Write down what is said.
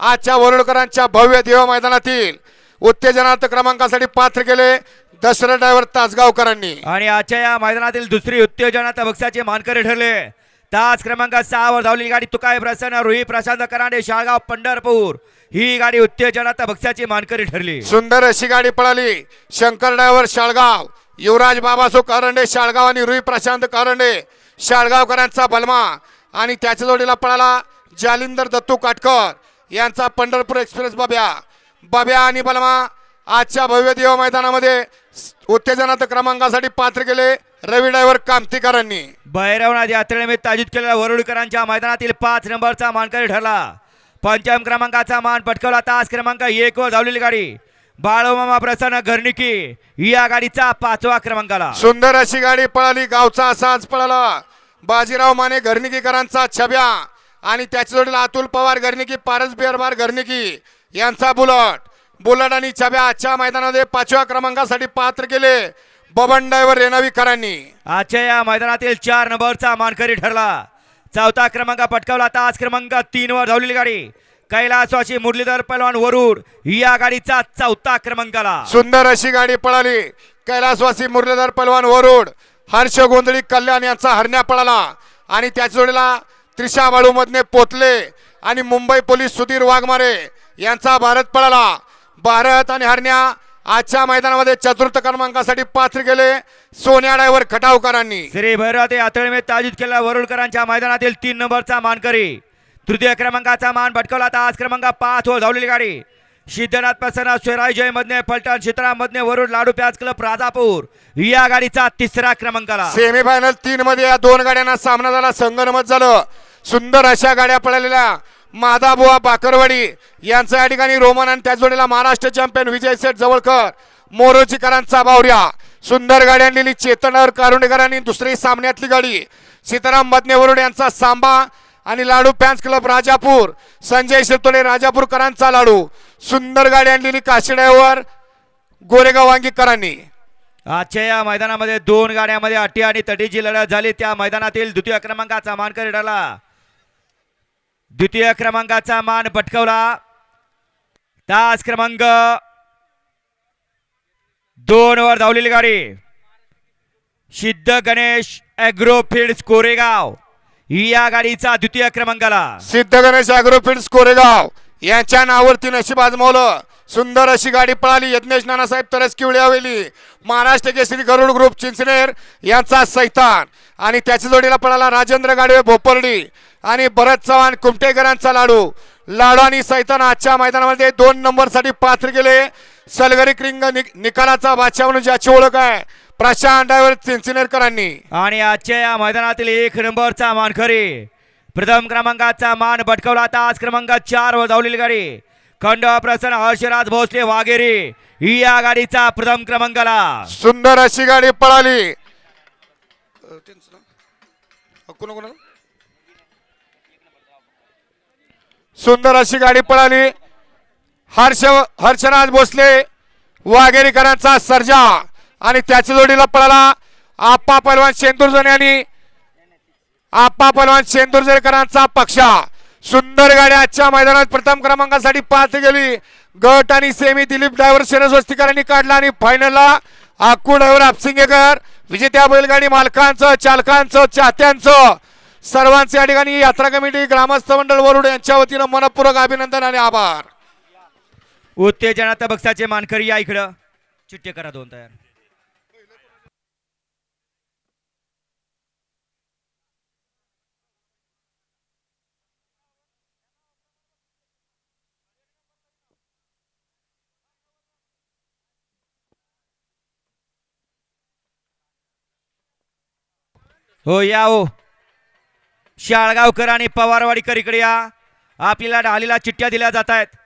आजच्या वरुडकरांच्या भव्य देव मैदानातील उत्तेजनार्थ क्रमांकासाठी पात्र केले दशरथ ड्रायव्हर तासगावकरांनी. आणि आजच्या या मैदानातील दुसरी उत्तेजनात बक्षाचे मानकरी ठरले. तास क्रमांक सहा वर धावलेली गाडी तुकाय प्रसन्न रोही प्रशांत करांडे शाळगाव पंढरपूर. ही गाडी उत्तेजनात बक्षाची मानकरी ठरली. सुंदर अशी गाडी पळाली. शंकर ड्रायव्हर शाळगाव युवराज बाबासो कारंडे शाळगाव आणि रुई प्रशांत कारंडे. शाळगावकरांचा बलमा. आणि त्याच्या जोडीला पळाला जालिंदर दत्तू काटकर. यांचा पंढरपूर एक्सप्रेस बाब्या. बाब्या आणि बलमा आजच्या भव्य देव मैदानामध्ये उत्तेजनात क्रमांकासाठी पात्र केले रवी ड्रायव्हर कामतीकरांनी. भैरवनाथ यात्रेनिमित्त आयोजित केलेल्या वरुडकरांच्या मैदानातील पाच नंबरचा मानकरी ठरला. पंचम क्रमांकाचा मान पटकवला. तास क्रमांक एक वर धावलेली गाडी. बाळोमामा प्रसन्न घरनिकी या गाडीचा पाचवा क्रमांकाला सुंदर अशी गाडी पळाली. गावचा असाच पळाला. बाजीराव माने घरनिकीकरांचा छब्या. आणि त्याच्या जोडीला अतुल पवार घरनिकी पारस बेरबार घरनिकी यांचा बुलट. बुलट आणि छब्या आजच्या मैदानामध्ये पाचव्या क्रमांकासाठी पात्र केले बबन ड्रायव्हर रेणावीकरांनी आजच्या या मैदानातील चार नंबरचा मानकरी ठरला. चौथा क्रमांक पटकावला तास क्रमांक तीन वर धावलेली गाडी. कैलासवासी मुरलीधर पहलवान वरुड या गाडीचा चौथा क्रमांकाला. सुंदर अशी गाडी पळाली. कैलासवासी मुरलीधर पलवान वरुड हर्ष गोंधळी कल्याण यांचा हरण्या पळाला. आणि त्याच्या जोडीला त्रिशा बाळूमधने पोतले आणि मुंबई पोलीस सुधीर वाघमारे यांचा भारत पळाला. भारत आणि हरण्या आजच्या मैदानामध्ये चतुर्थ क्रमांकासाठी पात्र गेले. सोन्या डायवर खटावकरांनी. श्री भैरवते ते यात्रेनिमित्त केला केलेल्या वरुडकरांच्या मैदानातील तीन नंबरचा मानकरी. तृतीय क्रमांकाचा मान भटकवला. आज क्रमांक पाच वर धावलेली गाडी. सिद्धनाथ प्रसन्न स्वराय जय मधने फलटण सीताराम वरुड लाडू प्याज क्लब राजापूर. या गाडीचा तिसरा क्रमांक क्रमांकाला. सेमीफायनल तीन मध्ये या दोन गाड्यांना सामना झाला. संगनमत झालं. सुंदर अशा गाड्या पळालेल्या. मादाबुवा बाकरवाडी यांचा या ठिकाणी रोमन आणि त्याच जोडीला महाराष्ट्र चॅम्पियन विजय सेठ जवळकर. मोरोजीकरांचा बावऱ्या. सुंदर गाडी आणलेली चेतनर कारुंडेकरांनी दुसरी सामन्यातली गाडी. सीताराम मदनेवरुड यांचा सांबा आणि लाडू फॅन्स क्लब राजापूर. संजय शिरतोडे राजापूरकरांचा लाडू. सुंदर गाडी आणलेली काशीड्यावर गोरेगाव वांगीकरांनी. आजच्या या मैदानामध्ये दोन गाड्यामध्ये अटी आणि तटीची लढत झाली. त्या मैदानातील द्वितीय क्रमांकाचा मान ठरला द्वितीय क्रमांकाचा मान पटकवला. तास क्रमांक दोन वर धावलेली गाडी. सिद्ध गणेश अॅग्रो फील्ड्स कोरेगाव. या गाडीचा द्वितीय क्रमांकाला. सिद्ध गणेश अॅग्रोफिल्ड्स कोरेगाव. यांच्या नावावरती नशीब आजमावलं. सुंदर अशी गाडी पळाली. यज्ञेश नानासाहेब तरस किवळी हवेली. महाराष्ट्र केसरी गरुड ग्रुप चिंचनेर यांचा सैतान. आणि त्याच्या जोडीला पळाला राजेंद्र गाडवे भोपर्डी. आणि भरत चव्हाण कुमटेकरांचा लाडू. लाडू आणि सैतान आजच्या मैदानामध्ये दोन नंबरसाठी पात्र गेले. सलगरी क्रिंग निक निकालाचा बादशाह म्हणून ज्याची ओळख आहे. प्रशांत चिंचनेरकरांनी आणि आजच्या या मैदानातील एक नंबरचा मानकरी प्रथम क्रमांकाचा मान भटकवला तास क्रमांक चार वर धावलेली गाडी. खंड प्रसन्न हर्षराज भोसले वाघेरे ही या गाडीचा प्रथम क्रमांकाला. सुंदर अशी गाडी पळाली. सुंदर अशी गाडी पळाली. हर्ष हर्षराज भोसले वाघेरीकरांचा सर्जा. आणि त्याच्या जोडीला पळाला आप्पा पहलवान शेंदुरजन यांनी आप्पा पहलवान शेंदुरजरकरांचा पक्षा. सुंदर गाडी आजच्या मैदानात प्रथम क्रमांकासाठी पाहत गेली. गट आणि सेमी दिलीप ड्रायव्हर शिरस्वस्तीकरांनी काढला आणि फायनलला आकू ड्रायव्हर आपसिंगेकर विजेत्या बैलगाडी मालकांचं चालकांचं चाहत्यांचं. सर्वांचे या ठिकाणी यात्रा कमिटी ग्रामस्थ मंडळ वरुड यांच्या वतीनं मनपूर्वक अभिनंदन आणि आभार. उत्तेजनाचा बक्षाचे मानकरी या इकडं. चिट्टे करा दोन तयार. हो या हो. शाळगावकर आणि पवारवाडीकर इकडे या. आपल्याला ढालीला चिठ्ठ्या दिल्या जात आहेत